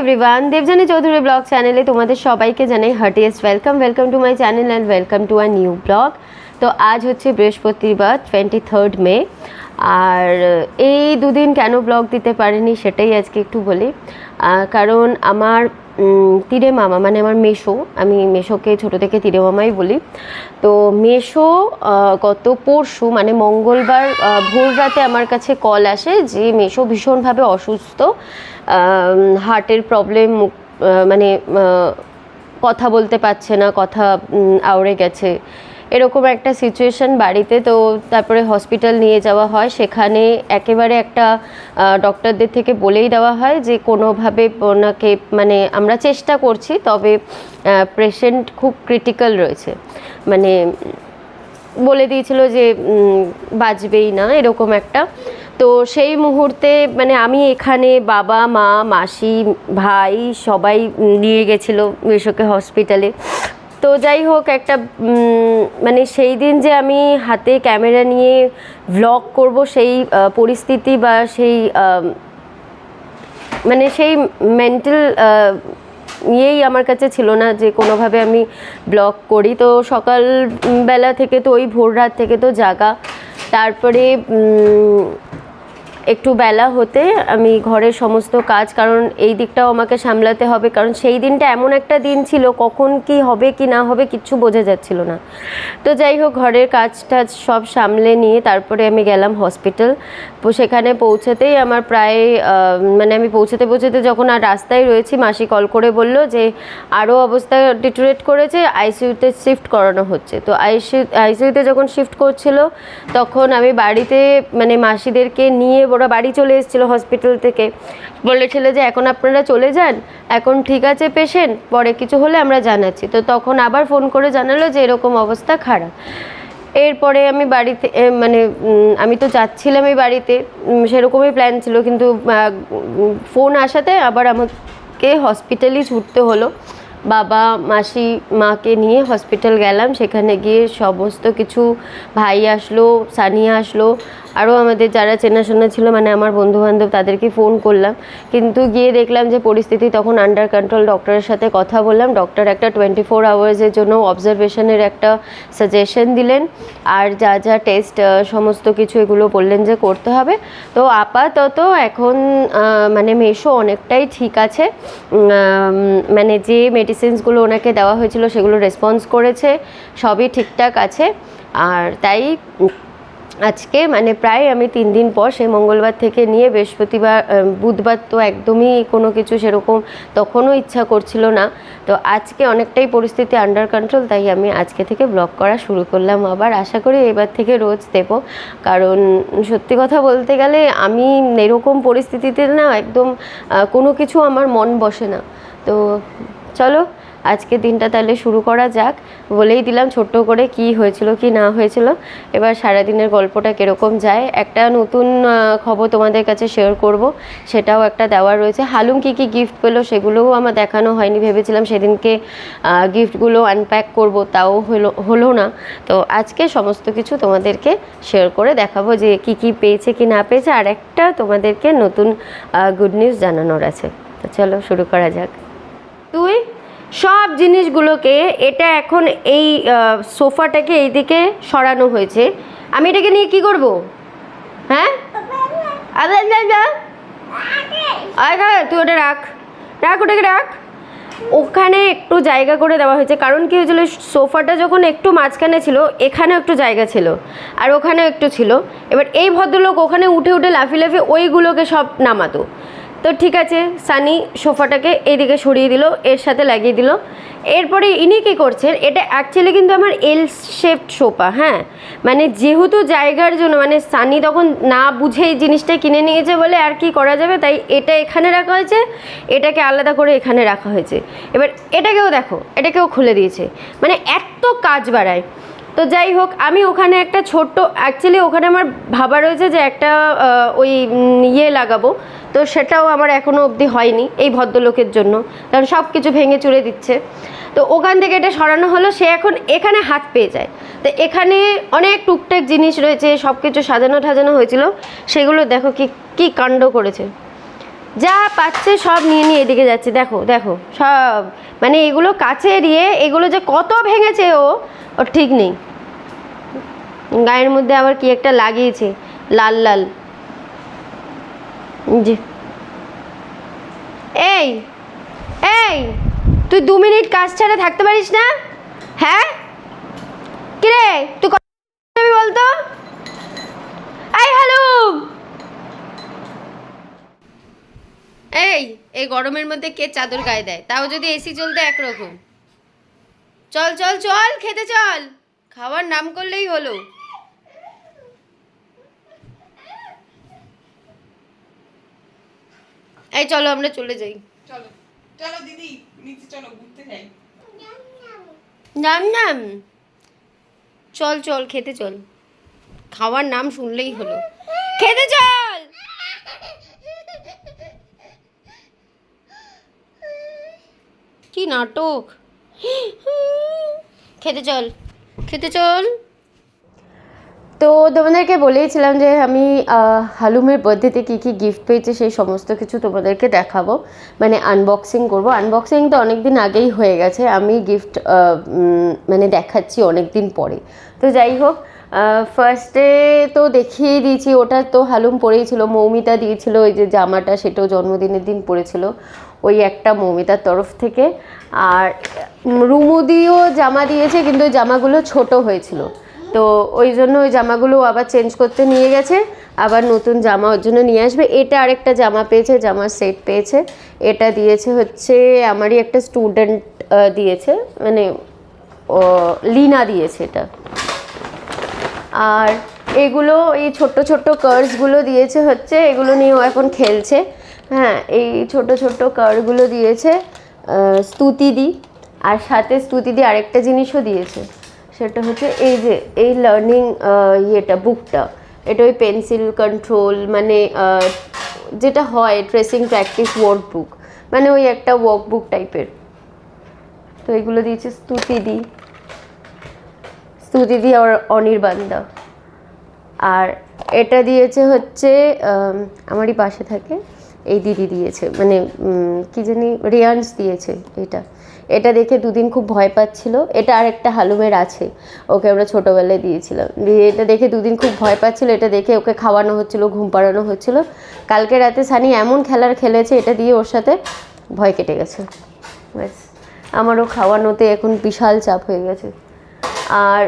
Everyone Debjani Chowdhury blog চ্যানেলে তোমাদের সবাইকে জানাই heartiest welcome welcome to my channel and welcome to a new blog তো আজ হচ্ছে বৃহস্পতিবার টোয়েন্টি থার্ড মে আর এই দুদিন কেন ব্লগ দিতে পারিনি সেটাই আজকে একটু বলি। কারণ আমার তীরে মামা মানে আমার মেশো আমি মেশোকে ছোট থেকে তীরে মামাই বলি। তো মেশো গত পরশু মানে মঙ্গলবার ভোর রাতে আমার কাছে কল আসে যে মেশো ভীষণভাবে অসুস্থ হার্টের প্রবলেম মানে কথা বলতে পারছে না, কথা আউড়ে গেছে। এরকম একটা সিচুয়েশন বাড়িতে, তো তারপরে হসপিটাল নিয়ে যাওয়া হয়। সেখানে একেবারে একটা ডক্টরদের থেকে বলেই দেওয়া হয় যে, কোনোভাবে ওনাকে মানে আমরা চেষ্টা করছি, তবে পেশেন্ট খুব ক্রিটিক্যাল রয়েছে। মানে বলে দিয়েছিল যে বাঁচবেই না, এরকম একটা। তো সেই মুহূর্তে মানে আমি এখানে বাবা, মা, মাসি, ভাই সবাই নিয়ে গেছিল মেশোকে হসপিটালে তো যাই হোক, একটা মানে সেই দিন যে আমি হাতে ক্যামেরা নিয়ে ভ্লগ করব, সেই পরিস্থিতি বা সেই মানে সেই মেন্টাল ইয়েই আমার কাছে ছিল না যে কোনোভাবে আমি ব্লগ করি। তো সকালবেলা থেকে তো, ওই ভোর রাত থেকে তো জাগা। তারপরে একটু বেলা হতে আমি ঘরের সমস্ত কাজ, কারণ এই দিকটাও আমাকে সামলাতে হবে, কারণ সেই দিনটা এমন একটা দিন ছিল, কখন কি হবে, কি না হবে কিচ্ছু বোঝা যাচ্ছিল না। তো যাই হোক, ঘরের কাজ টাজ সব সামলে নিয়ে তারপরে আমি গেলাম হসপিটাল। সেখানে পৌঁছাতেই আমার প্রায় মানে আমি পৌঁছাতে পৌঁছাতে যখন আর রাস্তায় রয়েছি, মাসি কল করে বলল যে আরও অবস্থা ডিটোরেট করেছে আইসিইউতে শিফট করানো হচ্ছে। তো আইসিউ আইসিইউতে যখন শিফট করছিল, তখন আমি বাড়িতে মানে মাসিদেরকে নিয়ে ওরা বাড়ি চলে এসেছিল হসপিটাল থেকে। বলেছিল যে, এখন আপনারা চলে যান? এখন ঠিক আছে পেশেন্ট পরে কিছু হলে আমরা জানাচ্ছি। তো তখন আবার ফোন করে জানালো যে, এরকম অবস্থা খারাপ। এরপরে আমি বাড়িতে মানে আমি তো যাচ্ছিলাম এই বাড়িতে সেরকমই প্ল্যান ছিল, কিন্তু ফোন আসাতে আবার আমাকে হসপিটালই ছুটতে হলো। বাবা, মাসি, মাকে নিয়ে হসপিটাল গেলাম, সেখানে গিয়ে সমস্ত কিছু, ভাই আসলো, সানিয়া আসলো আরও আমাদের যারা চেনাশোনা ছিল মানে আমার বন্ধুবান্ধব তাদেরকে ফোন করলাম। কিন্তু গিয়ে দেখলাম যে পরিস্থিতি তখন আন্ডার কন্ট্রোল ডক্টরের সাথে কথা বললাম। ডক্টর একটা টোয়েন্টি ফোর আওয়ার্সের জন্য অবজারভেশনের একটা সাজেশন দিলেন। আর যা যা টেস্ট সমস্ত কিছু এগুলো বললেন যে করতে হবে। তো আপাতত এখন মানে মেশো অনেকটাই ঠিক আছে। মানে যে মেডিসিনসগুলো ওনাকে দেওয়া হয়েছিল সেগুলো রেসপন্স করেছে। সবই ঠিকঠাক আছে। আর তাই আজকে মানে প্রায় আমি তিন দিন পর সেই মঙ্গলবার থেকে নিয়ে বৃহস্পতিবার বুধবার তো একদমই কোনো কিছু সেরকম তখনও ইচ্ছা করছিল না। তো আজকে অনেকটাই পরিস্থিতি আন্ডার কন্ট্রোল তাই আমি আজকে থেকে ব্লগ করা শুরু করলাম আবার। আশা করি এবার থেকে রোজ দেবো। কারণ সত্যি কথা বলতে গেলে আমি এরকম পরিস্থিতিতে না একদম কোনো কিছু আমার মন বসে না। তো চলো আজকে দিনটা তাহলে শুরু করা যাক। বলেই দিলাম ছোট্ট করে কি হয়েছিল, কি না হয়েছিল। এবার সারাদিনের গল্পটা কীরকম যায়। একটা নতুন খবর তোমাদের কাছে শেয়ার করব, সেটাও একটা দেওয়ার রয়েছে। হালুম কী কী গিফট পেল সেগুলোও আমার দেখানো হয়নি, ভেবেছিলাম সেদিনকে গিফটগুলো আনপ্যাক করব, তাও হলো হলো না। তো আজকে সমস্ত কিছু তোমাদেরকে শেয়ার করে দেখাবো যে কি কি পেয়েছে, কি না পেয়েছে। আর একটা তোমাদেরকে নতুন গুড নিউজ জানানোর আছে। তো চলো শুরু করা যাক। তুই সব জিনিসগুলোকে এটা এখন এই সোফাটাকে এইদিকে সরানো হয়েছে। আমি এটাকে নিয়ে কি করব? হ্যাঁ? তুই ওটা রাখ। রাখ, ওটাকে রাখ। ওখানে একটু জায়গা করে দেওয়া হয়েছে। কারণ কি হয়েছিল, সোফাটা যখন একটু মাঝখানে ছিল এখানে একটু জায়গা ছিল আর ওখানে একটু ছিল। এবার এই ভদ্রলোক ওখানে উঠে উঠে লাফি লাফি ওইগুলোকে সব নামাতো। তো ঠিক আছে, সানি সোফাটাকে এইদিকে সরিয়ে দিল, এর সাথে লাগিয়ে দিল। এরপরে ইনি কী করছেন, এটা অ্যাকচুয়ালি কিন্তু আমার এল শেপড সোফা হ্যাঁ? মানে যেহেতু জায়গার জন্য মানে সানি তখন না বুঝেই জিনিসটা কিনে নিয়েছে বলে আর কি করা যাবে, তাই এটা এখানে রাখা হয়েছে, এটাকে আলাদা করে এখানে রাখা হয়েছে। এবার এটাকেও দেখো, এটাকেও খুলে দিয়েছে। মানে এত কাজ বাড়ায়। তো যাই হোক, আমি ওখানে একটা ছোট্ট অ্যাকচুয়ালি ওখানে আমার ভাবা রয়েছে যে একটা ওই ইয়ে লাগাবো। তো সেটাও আমার এখনও অবধি হয়নি এই ভদ্রলোকের জন্য। কারণ সব কিছু ভেঙে চুরে দিচ্ছে। তো ওখান থেকে এটা সরানো হলো, সে এখন এখানে হাত পেয়ে যায়। তো এখানে অনেক টুকটাক জিনিস রয়েছে সব কিছু সাজানো ঠাজানো হয়েছিল। সেগুলো দেখো কি কি কাণ্ড করেছে। যা পাচ্ছে সব নিয়ে নিয়ে এদিকে যাচ্ছে। দেখো দেখো, সব মানে এগুলো কাছে এড়িয়ে, এগুলো যে কত ভেঙেছে ও ওর ঠিক নেই। গায়ের মধ্যে আবার কি একটা লাগিয়েছে? লাল লাল। জি এই এই, তুই দু মিনিট কাজ ছাড়া থাকতে পারিস না? হ্যাঁ? কিরে, তুই বলবি বলতো? এই হ্যালো এই এই গরমের মধ্যে কে চাদর গায়ে দেয়? তাও যদি এসি চলতে একরকম। চল চল চল খেতে চল। খাওয়ার নাম করলেই হলো। এই চলো আমরা চলে যাই। চলো চলো দিদি নিচে চলো ঘুরতে যাই। নাম নাম। চল চল খেতে চল। খাওয়ার নাম শুনলেই হলো। খেতে চল! কি নাটক? খেতে চল খেতে চল। তো তোমাদেরকে বলেইছিলাম যে আমি হালুমের বার্থডেতে কী কী গিফট পেয়েছি সেই সমস্ত কিছু তোমাদেরকে দেখাবো। মানে আনবক্সিং করব। আনবক্সিং তো অনেক দিন আগেই হয়ে গেছে। আমি গিফট মানে দেখাচ্ছি অনেক দিন পরে। তো যাই হোক ফার্স্টে তো দেখিয়ে দিয়েছি। ওটা তো হালুম পরেই ছিল। মৌমিতা দিয়েছিল। ওই যে জামাটা, সেটাও জন্মদিনের দিন পরেছিল। ওই একটা মৌমিতার তরফ থেকে। আর রুমুদিও জামা দিয়েছে, কিন্তু ওই জামাগুলো ছোট হয়েছিল। তো ওই জন্য ওই জামাগুলো আবার চেঞ্জ করতে নিয়ে গেছে, আবার নতুন জামা ওর জন্য নিয়ে আসবে। এটা আরেকটা জামা পেয়েছে, জামার সেট পেয়েছে। এটা দিয়েছে হচ্ছে, আমারই একটা স্টুডেন্ট দিয়েছে মানে লিনা দিয়েছে এটা। আর এগুলো, এই ছোট্ট ছোট্ট কার্সগুলো দিয়েছে হচ্ছে, এগুলো নিয়ে ও এখন খেলছে। হ্যাঁ এই ছোট ছোট্ট কার্ডগুলো দিয়েছে স্তুতিদি আর সাথে স্তুতিদি আরেকটা জিনিসও দিয়েছে। সেটা হচ্ছে এই যে, এই লার্নিং ইয়েটা বুকটা এটা ওই পেন্সিল কন্ট্রোল মানে যেটা হয় ট্রেসিং প্র্যাকটিস ওয়ার্ক বুক মানে ওই একটা ওয়ার্ক বুক টাইপের তো এগুলো দিয়েছে স্তুতিদি স্তুতিদি আর অনির্বাণদা। আর এটা দিয়েছে হচ্ছে আমারই পাশে থাকে। এই দিদি দিয়েছে মানে কি জানি, রিয়ান্স দিয়েছে এটা। এটা দেখে দুদিন খুব ভয় পাচ্ছিল। এটা আর একটা হালুমের আছে, ওকে আমরা ছোটোবেলায় দিয়েছিলাম। দিয়ে এটা দেখে দুদিন খুব ভয় পাচ্ছিল, এটা দেখে ওকে খাওয়ানো হচ্ছিল, ঘুম পাড়ানো হচ্ছিল। কালকে রাতে সানি এমন খেলার খেলেছে এটা দিয়ে ওর সাথে ভয় কেটে গেছে। ব্যাস, আমারও খাওয়ানোতে এখন বিশাল চাপ হয়ে গেছে। আর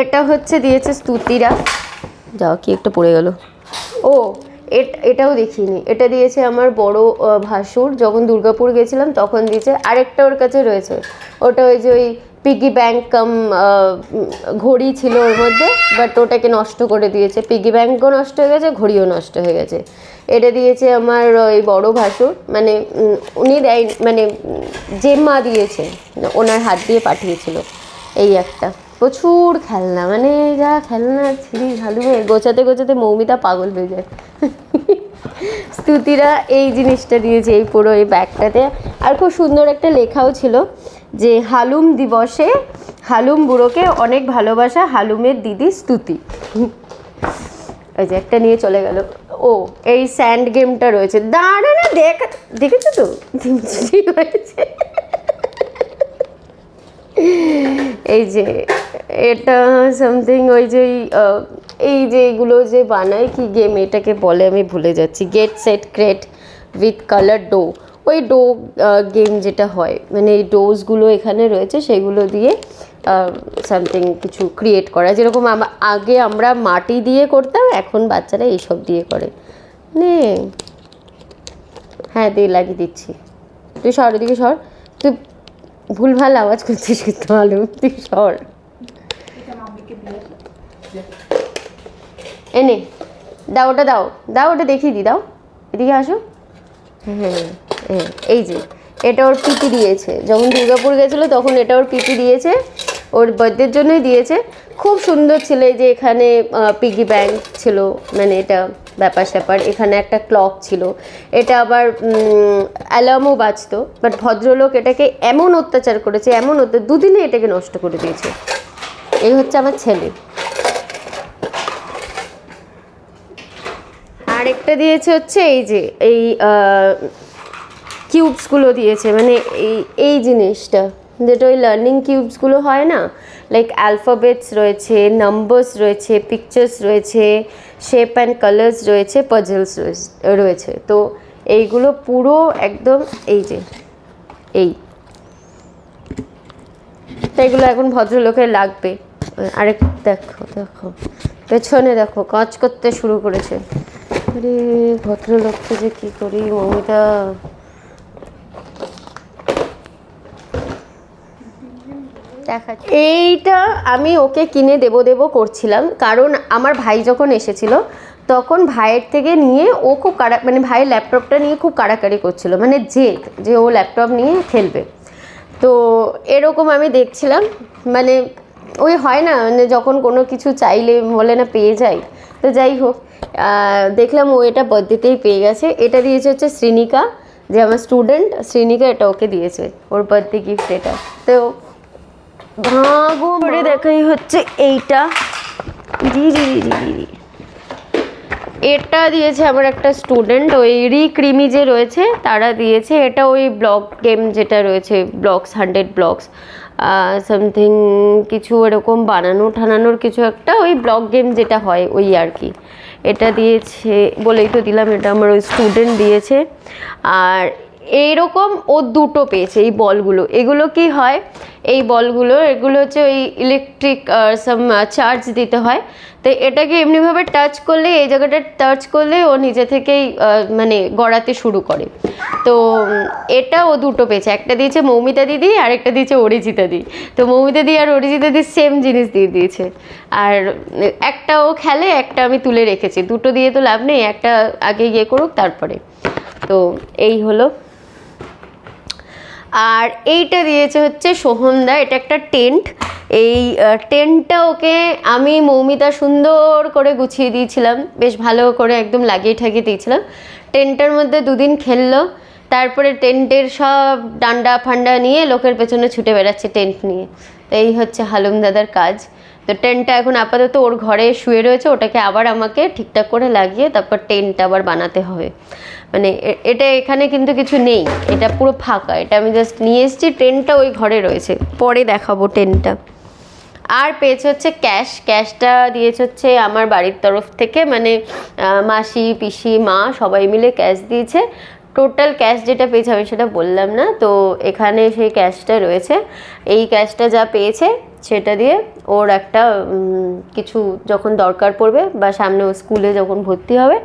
এটা হচ্ছে দিয়েছে স্তুতিরা। যাও, কি একটা পড়ে গেল। ও এটাও দেখিনি। এটা দিয়েছে আমার বড় ভাসুর। যখন দুর্গাপুর গেছিলাম তখন দিয়েছে আরেকটা ওর কাছে রয়েছে। ওটা ওই যে ওই পিগি ব্যাংক কাম ঘড়ি ছিল ওর মধ্যে বাট ওটাকে নষ্ট করে দিয়েছে। পিগি ব্যাংকও নষ্ট হয়ে গেছে ঘড়িও নষ্ট হয়ে গেছে। এটা দিয়েছে আমার ওই বড় ভাসুর। মানে উনি দেয় মানে উম, জেম্মা দিয়েছে ওনার হাত দিয়ে পাঠিয়েছিল। এই একটা। প্রচুর খেলনা মানে যা খেলনা ছিঁড়ি ঝালুয়ে গোছাতে গোছাতে মৌমিতা পাগল হয়ে যায়। স্তুতিরা এই জিনিসটা দিয়েছে এই পুরো এই ব্যাগটাতে। আর খুব সুন্দর একটা লেখাও ছিল যে, হালুম দিবসে হালুম বুড়োকে অনেক ভালোবাসা, হালুমের দিদি স্তুতি। ওই যে একটা নিয়ে চলে গেল। ও, এই স্যান্ড গেমটা রয়েছে। দাঁড়া না, দেখ দেখেছ তো? কি হয়েছে এই যে এটা সামথিং ওই যে এই, যে এগুলো যে বানায় কি গেম এটাকে বলে আমি ভুলে যাচ্ছি। Get set create with colour dough ওই ডো গেম যেটা হয় মানে এই ডোজগুলো এখানে রয়েছে সেগুলো দিয়ে সামথিং কিছু ক্রিয়েট করা। যেরকম আগে আমরা মাটি দিয়ে করতাম এখন বাচ্চারা এইসব দিয়ে করে। নে। হ্যাঁ দিয়ে লাগিয়ে দিচ্ছি। তুই সর এদিকে সর। তুই ভুলভাল আওয়াজ করছিস কিন্তু মালুম তুই সর। এনে দাও ওটা দাও দাও ওটা দেখিয়ে দি, দাও। এদিকে আসো। হ্যাঁ এই যে, এটা ওর পিপি দিয়েছে। যখন দুর্গাপুর গেছিল, তখন এটা ওর পিপি দিয়েছে। ওর বার্থডের জন্যই দিয়েছে। খুব সুন্দর ছিল যে এখানে পিগি ব্যাংক ছিল মানে এটা ব্যাপার স্যাপার। এখানে একটা ক্লক ছিল। এটা আবার অ্যালার্মও বাজতো। বাট ভদ্রলোক এটাকে এমন অত্যাচার করেছে, এমন অত্যাচার, দুদিনে এটাকে নষ্ট করে দিয়েছে। এই হচ্ছে আমার ছেলে। আরেকটা দিয়েছে হচ্ছে এই যে, এই কিউবসগুলো দিয়েছে মানে এই এই জিনিসটা, যেটা ওই লার্নিং কিউবসগুলো হয় না লাইক অ্যালফাবেটস রয়েছে নাম্বারস রয়েছে পিকচার্স রয়েছে শেপ অ্যান্ড কালার্স রয়েছে পাজলস রয়েছে। তো এইগুলো পুরো একদম এই যে, এই। তো এগুলো এখন ভদ্রলোকের লাগবে। আরেক দেখো দেখো। পেছনে দেখো, কাজ করতে শুরু করেছে। আরে ভদ্রলোককে যে কী করি, মমিতা? এইটা আমি ওকে কিনে দেবো, দেব করছিলাম। কারণ আমার ভাই যখন এসেছিল, তখন ভাইয়ের থেকে নিয়ে ও খুব কাড়া মানে ভাইয়ের ল্যাপটপটা নিয়ে খুব কাড়াকাড়ি করছিল। মানে জেদ যে ও ল্যাপটপ নিয়ে খেলবে। তো এরকম আমি দেখছিলাম। মানে ওই হয় না মানে যখন কোনো কিছু চাইলে বলে না পেয়ে যাই তো যাই হোক দেখলাম ও এটা বার্থডেতেই পেয়ে গেছে। এটা দিয়েছে হচ্ছে শ্রীনিকা যে আমার স্টুডেন্ট শ্রীনিকা এটা ওকে দিয়েছে ওর বার্থডে গিফট এটা। তো ভাগো করে দেখাই হচ্ছে এইটা। এটা দিয়েছে আমার একটা স্টুডেন্ট ওই রি ক্রিমি যে রয়েছে তারা দিয়েছে। এটা ওই ব্লক গেম যেটা রয়েছে ব্লকস হান্ড্রেড ব্লকস সামথিং কিছু এরকম বানানো, ঠানানোর কিছু একটা ওই ব্লক গেম যেটা হয় ওই আর কি। এটা দিয়েছে, বলেই তো দিলাম, এটা আমার ওই স্টুডেন্ট দিয়েছে। আর এইরকম ও দুটো পেয়েছে এই বলগুলো। এগুলো কি হয়? এই বলগুলো, এগুলো হচ্ছে ওই ইলেকট্রিক সাম চার্জ দিতে হয়। তো এটাকে এমনিভাবে টাচ করলে, এই জায়গাটা টাচ করলে ও নিজে থেকেই মানে গড়াতে শুরু করে। তো এটা ও দুটো পেয়েছে। একটা দিয়েছে মৌমিতা দিদি আর একটা দিয়েছে অরিজিতা দি। তো মৌমিতা দি আর অরিজিতা দি সেম জিনিস দিয়ে দিয়েছে। আর, একটা ও খেলে, একটা আমি তুলে রেখেছি। দুটো দিয়ে তো লাভ নেই, একটা আগে ইয়ে করুক, তারপরে। তো, এই হলো আর এইটা দিয়েছে হচ্ছে সোহমদা এটা একটা টেন্ট। এই টেন্টটা ওকে আমি মৌমিতা সুন্দর করে গুছিয়ে দিয়েছিলাম, বেশ ভালো করে একদম লাগিয়ে ঠাকিয়ে দিয়েছিলাম। টেন্টের মধ্যে দুদিন খেললো, তারপরে টেন্টের সব ডান্ডা ফান্ডা নিয়ে লোকের পেছনে ছুটে বেড়াচ্ছে টেন্ট নিয়ে। এই হচ্ছে হালুম দাদার কাজ। তো টেন্টটা এখন আপাতত ওর ঘরে শুয়ে রয়েছে, ওটাকে আবার আমাকে ঠিকঠাক করে লাগিয়ে তারপর টেন্ট আবার বানাতে হবে। মানে এটা এখানে কিন্তু কিছু নেই, এটা পুরো ফাঁকা, এটা আমি জাস্ট নিয়ে এসেছি, টেন্টটা ওই ঘরে রয়েছে। পরে দেখাবো টেন্টটা। আর পেয়েছে হচ্ছে ক্যাশ, ক্যাশটা দিয়েছে হচ্ছে আমার বাড়ির তরফ থেকে মানে মাসি, পিসি, মা, সবাই মিলে ক্যাশ দিয়েছে। টোটাল ক্যাশ যেটা পেয়েছে আমি সেটা বললাম না, তো এখানে সেই ক্যাশটা রয়েছে। এই ক্যাশটা যা পেয়েছে সেটা দিয়ে ওর একটা কিছু যখন দরকার পড়বে বা সামনে ও স্কুলে যখন ভর্তি হবে,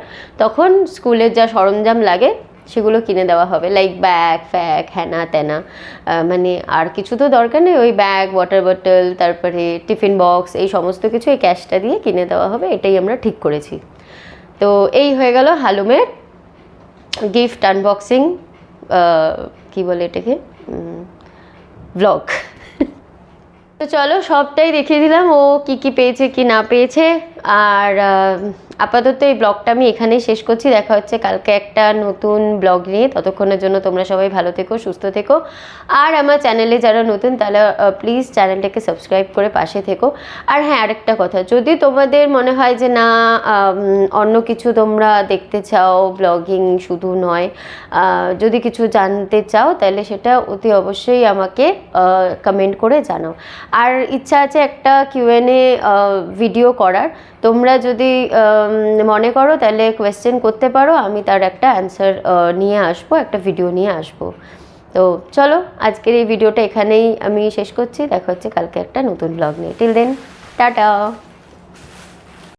তখন স্কুলের যা সরঞ্জাম লাগে সেগুলো কিনে দেওয়া হবে। লাইক ব্যাগ ফ্যাগ হ্যানা ত্যানা মানে আর কিছু তো দরকার নেই। ওই ব্যাগ ওয়াটার বটল তারপরে টিফিন বক্স এই সমস্ত কিছু এই ক্যাশটা দিয়ে কিনে দেওয়া হবে। এটাই আমরা ঠিক করেছি। তো এই হয়ে গেল হালুমের গিফট আনবক্সিং কি বলে এটাকে? ব্লগ তো চলো সবটাই দেখিয়ে দিলাম ও কি কি পেয়েছে কি না পেয়েছে আর আপাতত এই ব্লগটা আমি এখানেই শেষ করছি। দেখা হচ্ছে কালকে একটা নতুন ব্লগ নিয়ে। ততক্ষণের জন্য তোমরা সবাই ভালো থেকো, সুস্থ থেকো। আর আমার চ্যানেলে যারা নতুন তারা প্লিজ চ্যানেলটাকে সাবস্ক্রাইব করে পাশে থেকো। আর হ্যাঁ আরেকটা কথা, যদি তোমাদের মনে হয় যে, না অন্য কিছু তোমরা দেখতে চাও ব্লগিং শুধু নয় যদি কিছু জানতে চাও, তাহলে সেটা অতি অবশ্যই আমাকে কমেন্ট করে জানাও। আর ইচ্ছা আছে একটা কিউএনএ ভিডিও করার। তোমরা যদি মনে করো তাহলে কোয়েশ্চেন করতে পারো, আমি তার একটা অ্যান্সার নিয়ে আসব, একটা ভিডিও নিয়ে আসব। তো চলো, আজকের এই ভিডিওটা এখানেই আমি শেষ করছি। দেখা হচ্ছে কালকে একটা নতুন ব্লগ নিয়ে। Till then tata!